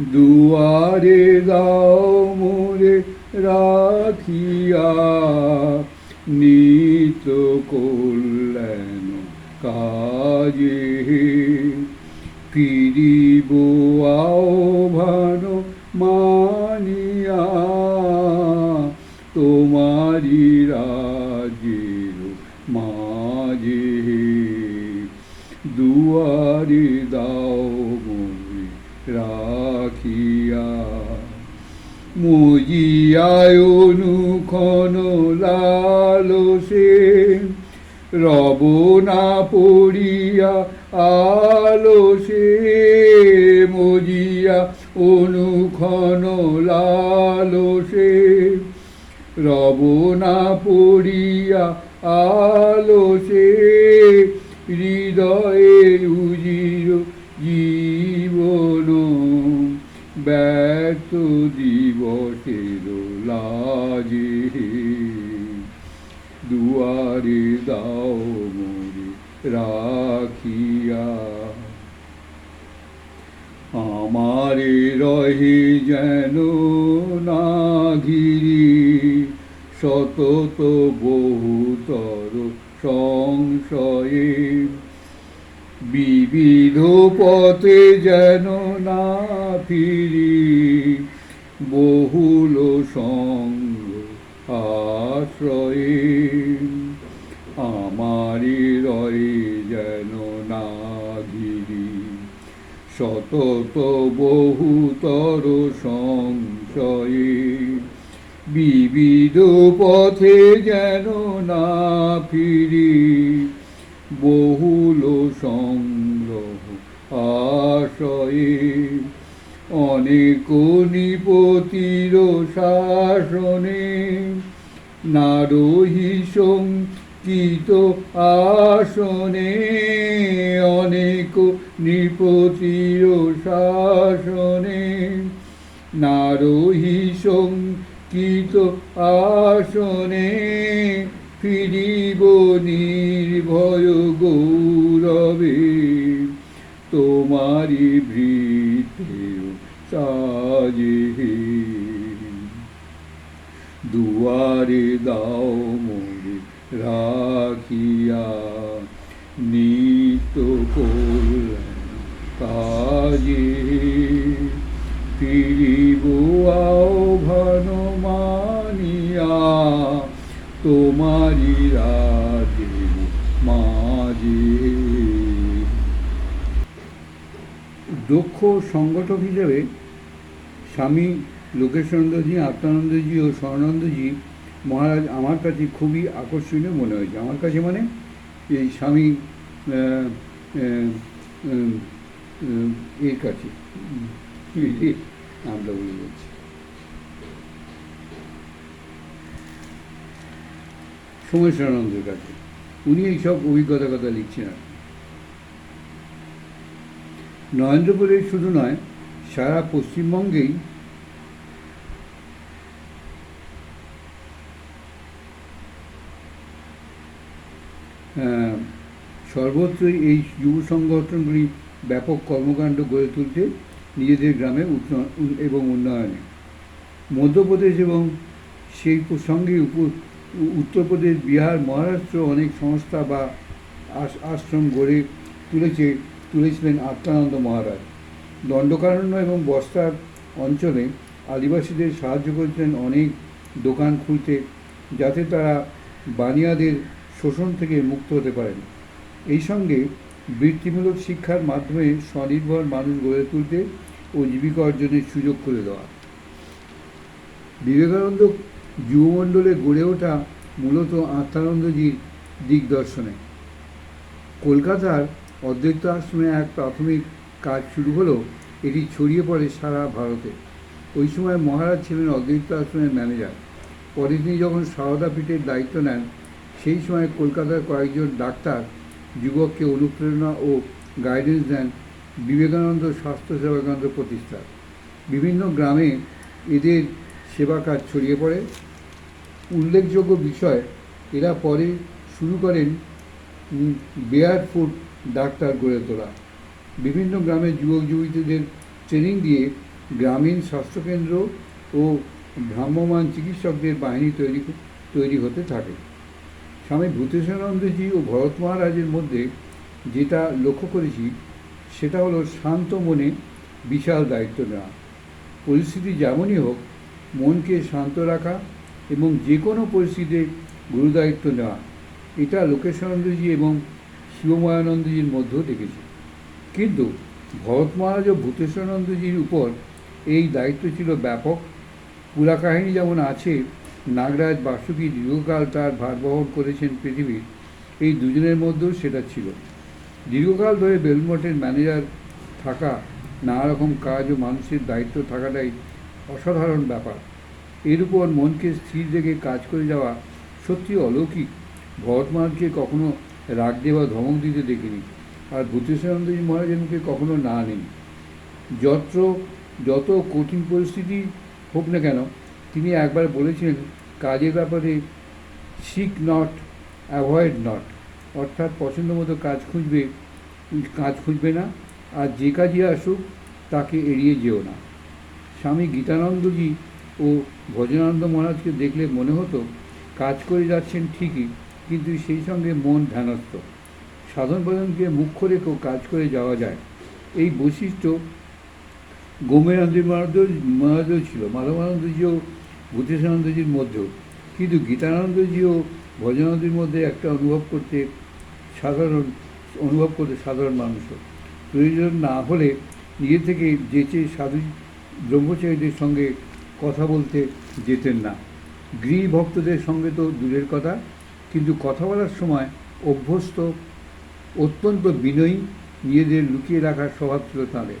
দুয়ারে দাও মোরে রাখিয়া, নিত কল্যাণ কাজে। ফিরিব আহ্বান মানিয়া, তোমারি রাজের মাঝে। দুয়ারে দাও মনে রাখিয়া মজিয়ায় অনুক্ষণ লালসে রব না পড়িয়া আলসে। মজিয়া অনুক্ষণ লালসে রব না পড়িয়া আলসে। হৃদয়ে দিবসের লাজে দুয়ারে দাও মোরে রাখিয়া আমারে রহে যেন না ঘিরি শতত বহুতর সংশয়ে বিবিধ পথে যেন না ফিরি, বহুল সঙ্গ আশ্রয়ে। আমারি রয়ে যেন না ঘিরি, সতত বহুতর সংশয়ে। বিবিধ পথে যেন না ফিরি, বহুল সংগ্রহ আশয়ে অনেক নিপতির শাসনে নারহি শঙ্কিত আসনে অনেক নৃপতির শাসনে নারহি শঙ্কিত আসনে ফিরিব নির্ভয় গৌরবে তোমারি বৃত্তেও সাজে দুয়ারে দাও মোরে রাখিয়া নিত কাজে। ফিরিব আহ্বান মানিয়া তোমারি রাজে মাঝে দক্ষ সংগঠক হিসেবে স্বামী লোকেশানন্দজি, আত্মানন্দজি ও স্বর্ণানন্দজি মহারাজ আমার কাছে খুবই আকর্ষণীয় মনে হয়েছে। আমার কাছে মানে এই স্বামী এর কাছে। এই বলে যাচ্ছি সোমেশ্বরানন্দের কাছে। উনি এইসব অভিজ্ঞতা কথা লিখছেন আর। নরেন্দ্রপুরে শুধু নয়, সারা পশ্চিমবঙ্গেই সর্বত্রই এই যুব সংগঠনগুলি ব্যাপক কর্মকাণ্ড গড়ে তুলতে নিজেদের গ্রামে এবং উন্নয়নে। মধ্যপ্রদেশ এবং সেই সঙ্গে উপ- উত্তরপ্রদেশ, বিহার, মহারাষ্ট্র অনেক সংস্থা বা আশ্রম গড়ে তুলেছে তুলেছিলেন আত্মানন্দ মহারাজ। দণ্ডকারণ্য এবং বস্তার অঞ্চলে আদিবাসীদের সাহায্য করেছিলেন অনেক দোকান খুলতে, যাতে তারা বানিয়াদের শোষণ থেকে মুক্ত হতে পারেন। এই সঙ্গে বৃত্তিমূলক শিক্ষার মাধ্যমে স্বনির্ভর মানুষ গড়ে তুলতে ও জীবিকা অর্জনের সুযোগ করে দেওয়া। বিবেকানন্দ যুবমণ্ডলে গড়ে ওঠা মূলত আত্মানন্দজির দিগদর্শনে। কলকাতার অদ্বৈত আশ্রমে এক প্রাথমিক কাজ শুরু হলো, এটি ছড়িয়ে পড়ে সারা ভারতে। ওই সময় মহারাজ ছিলেন অদ্বৈত আশ্রমের ম্যানেজার। পরে তিনি যখন সারদা পীঠের দায়িত্ব নেন, সেই সময় কলকাতার কয়েকজন ডাক্তার, যুবককে অনুপ্রেরণা ও গাইডেন্স দেন বিবেকানন্দ স্বাস্থ্য সেবা কেন্দ্র প্রতিষ্ঠা বিভিন্ন গ্রামে এদের সেবা কাজ ছড়িয়ে পড়ে। উল্লেখযোগ্য বিষয়, এরা পরে শুরু করেন বেয়ার ফুড ডাক্তার গড়ে তোলা। বিভিন্ন গ্রামের যুবক যুবতীদের ট্রেনিং দিয়ে গ্রামীণ স্বাস্থ্যকেন্দ্র ও ভ্রাম্যমান চিকিৎসকদের বাহিনী তৈরি তৈরি হতে থাকে। স্বামী ভূতেশানন্দজি ও ভরত মহারাজের মধ্যে যেটা লক্ষ্য করেছি, সেটা হলো শান্ত মনে বিশাল দায়িত্ব নেওয়া। পরিস্থিতি যেমনই হোক, মনকে শান্ত রাখা এবং যে কোনো পরিস্থিতিতে গুরুদায়িত্ব নেওয়া, এটা লোকেশানন্দজি এবং শিবময়ানন্দজির মধ্যেও দেখেছি কিন্তু ভরত মহারাজ ও ভূতেশ্বরানন্দজির উপর এই দায়িত্ব ছিল ব্যাপক। পুরা কাহিনী যেমন আছে, নাগরাজ বাসুকি দীর্ঘকাল তার ভার বহন করেছেন পৃথিবীর, এই দুজনের মধ্যেও সেটা ছিল। দীর্ঘকাল ধরে বেলমঠের ম্যানেজার থাকা নানা রকম কাজ ও মানুষের দায়িত্ব থাকাটাই অসাধারণ ব্যাপার। এর উপর মনকে স্থির রেখে কাজ করে যাওয়া সত্যি অলৌকিক। ভরত মহারাজকে কখনো রাগ দিয়ে বা ধমক দিতে দেখিনি। আর ভূতেশ্বরানন্দজি মহারাজের মুখে কখনো না নেই। যত্র, যত কঠিন পরিস্থিতি হোক না কেন, তিনি একবার বলেছিলেন, কাজের ব্যাপারে সিক নট অ্যাভয়েড নট অর্থাৎ পছন্দ মতো কাজ খুঁজবে কাজ খুঁজবে না, আর যে কাজই আসুক, তাকে এড়িয়ে যেও না। স্বামী গীতানন্দজি ও ভজনানন্দ মহারাজকে দেখলে মনে হতো, কাজ করে যাচ্ছেন ঠিকই কিন্তু সেই সঙ্গে মন ধ্যানস্থ। সাধন ভজনকে মুখ্য রেখেও কাজ করে যাওয়া যায়। এই বৈশিষ্ট্য গোমেরানন্দ মহারাজও মহারাজও ছিল। মাধবানন্দজিও ভূতেশানন্দজির মধ্যেও। কিন্তু গীতানন্দজিও ও মধ্যে একটা অনুভব করতে সাধারণ, অনুভব করতে সাধারণ মানুষও। প্রয়োজন না হলে নিজে থেকে যেচে সাধু ব্রহ্মচারীদের সঙ্গে কথা বলতে যেতেন না। গৃহী ভক্তদের সঙ্গে তো দূরের কথা। কিন্তু কথা বলার সময় অভ্যস্ত অত্যন্ত বিনয়ী নিজেদের লুকিয়ে রাখার স্বভাব ছিল তাঁদের।